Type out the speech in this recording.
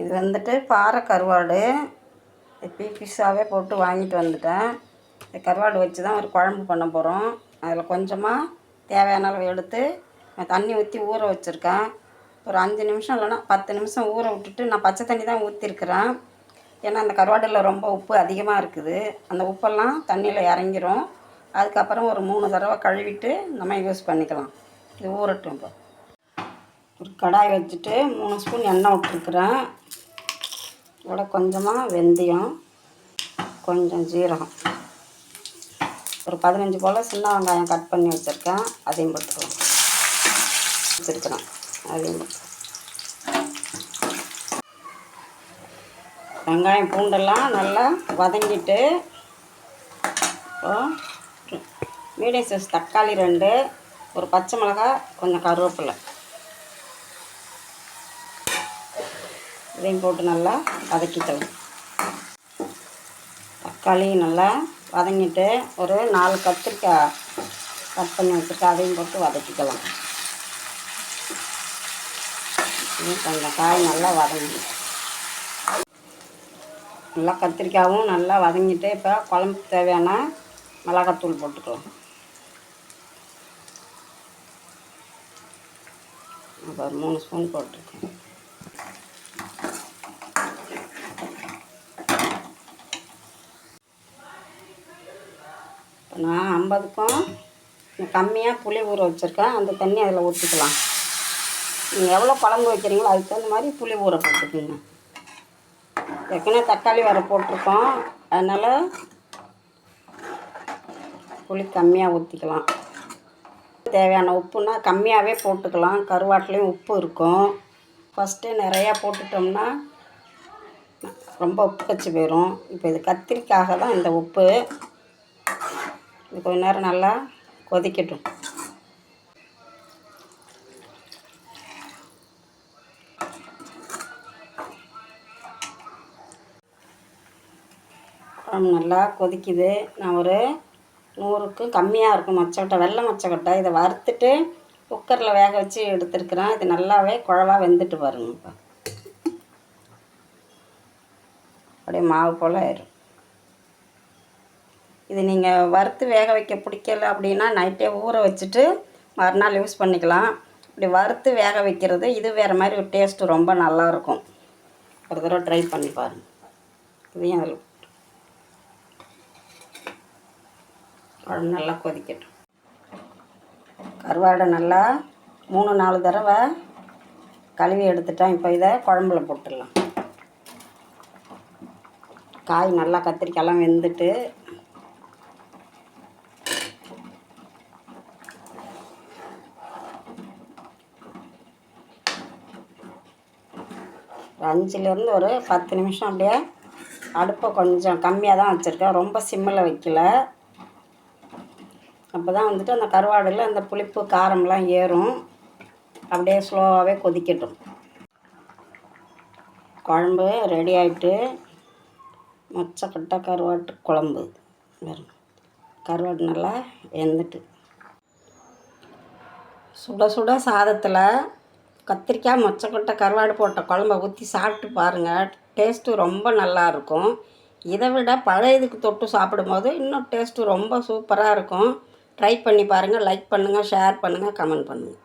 இது வந்துட்டு பாறை கருவாடு. பீ பீஸாகவே போட்டு வாங்கிட்டு வந்துட்டேன். இந்த கருவாடு வச்சு தான் ஒரு குழம்பு பண்ண போகிறோம் அதில் கொஞ்சமாக தேவையான அளவு எடுத்து தண்ணி ஊற்றி ஊற வச்சுருக்கேன். ஒரு அஞ்சு நிமிஷம் இல்லைன்னா பத்து நிமிஷம் ஊற விட்டுட்டு நான் பச்சை தண்ணி தான் ஊற்றிருக்கிறேன் ஏன்னா அந்த கருவாடில் ரொம்ப உப்பு அதிகமாக இருக்குது. அந்த உப்பெல்லாம் தண்ணியில் இறங்கிரும். அதுக்கப்புறம் ஒரு மூணு தடவை கழுவிட்டு நம்ம யூஸ் பண்ணிக்கலாம். இது ஊறட்டும் இப்போ. ஒரு கடாய் வச்சுட்டு மூணு ஸ்பூன் எண்ணெய் விட்டுருக்குறேன். இதோட கொஞ்சமாக வெந்தயம் கொஞ்சம் ஜீரகம் ஒரு பதினஞ்சு போல் சின்ன வெங்காயம் கட் பண்ணி வச்சுருக்கேன். அதையும் போட்டுக்கலாம். வச்சுருக்கிறேன். அதையும் வெங்காயம் பூண்டெல்லாம் நல்லா வதங்கிட்டு மீடியம் சைஸ் தக்காளி ரெண்டு ஒரு பச்சை மிளகாய் கொஞ்சம் கருவேப்பிலை. இதையும் போட்டு நல்லா வதக்கிக்கலாம் தக்காளி நல்லா வதங்கிட்டு ஒரு நாலு கத்திரிக்காய் கட் பண்ணி வச்சுருக்கேன். அதையும் போட்டு வதக்கிக்கலாம். கொஞ்சம் காய் நல்லா வதங்கி. நல்லா கத்திரிக்காயும் நல்லா வதங்கிட்டு இப்போ குழம்புக்கு தேவையான மிளகாத்தூள் போட்டுக்கலாம். இப்போ ஒரு மூணு ஸ்பூன் போட்டிருக்கேன். இப்போ நான் ஐம்பதுக்கும் கம்மியாக புளி ஊற வச்சுருக்கேன். அந்த தண்ணி அதில் ஊற்றிக்கலாம். நீங்கள் எவ்வளோ குழம்பு வைக்கிறீங்களோ அதுக்கு தகுந்த மாதிரி புளி ஊற போட்டுக்கோங்க. ஏற்கனவே தக்காளி வர போட்டிருக்கோம். அதனால் புளி கம்மியாக ஊற்றிக்கலாம். தேவையான உப்புனா கம்மியாகவே போட்டுக்கலாம். கருவாட்டிலையும் உப்பு இருக்கும். ஃபஸ்ட்டு நிறையா போட்டுட்டோம்னா ரொம்ப உப்பு கச்சி போயிடும் இப்போ இது கத்திரிக்காக தான் இந்த உப்பு. இது கொஞ்ச நேரம் நல்லா கொதிக்கட்டும். குழம்பு நல்லா கொதிக்குது. நான் ஒரு நூறுக்கு கம்மியாக இருக்கும் மச்சக்கொட்டை வெள்ளை மச்சக்கொட்டை. இதை வறுத்துட்டு குக்கரில் வேக வச்சு எடுத்துருக்குறேன். இது நல்லாவே குழவா வெந்துட்டு பாருங்கப்பா. அப்படியே மாவு போல் ஆயிரும். இது நீங்கள் வறுத்து வேக வைக்க பிடிக்கல அப்படின்னா நைட்டே ஊற வச்சுட்டு மறுநாள் யூஸ் பண்ணிக்கலாம். இப்படி வறுத்து வேக வைக்கிறது இது வேறு மாதிரி ஒரு டேஸ்ட்டு ரொம்ப நல்லாயிருக்கும் ஒரு தடவை ட்ரை பண்ணி பாருங்கள் இதையும் அதில் குழம்பு நல்லா கொதிக்கட்டும். கருவாடை நல்லா மூணு நாலு தடவை கழுவி எடுத்துட்டேன். இப்போ இதை குழம்புல போட்டுடலாம். காய் நல்லா கத்திரிக்காயெல்லாம் வெந்துட்டு அஞ்சுலேருந்து ஒரு பத்து நிமிஷம் அப்படியே அடுப்பை கொஞ்சம் கம்மியாக தான் வச்சுருக்கேன். ரொம்ப சிம்மில் வைக்கல. அப்போ தான் வந்துட்டு அந்த கருவாடில் அந்த புளிப்பு காரம்லாம் ஏறும். அப்படியே ஸ்லோவாகவே கொதிக்கட்டும். குழம்பு ரெடி ஆகிட்டு மொச்சக்கட்டை கருவாட்டு குழம்பு. கருவாட்டு நல்லா வெந்துட்டு. சுட சுட சாதத்தில் கத்திரிக்காய் மொச்சக்கொட்டை கருவாடு போட்ட குழம்ப ஊற்றி சாப்பிட்டு பாருங்கள் டேஸ்ட்டு ரொம்ப நல்லா இருக்கும். இதை விட பழைய இதுக்கு தொட்டு சாப்பிடும்போது இன்னும் டேஸ்ட்டு ரொம்ப சூப்பராக இருக்கும். ட்ரை பண்ணி பாருங்கள் லைக் பண்ணுங்கள் ஷேர் பண்ணுங்கள் கமெண்ட் பண்ணுங்கள்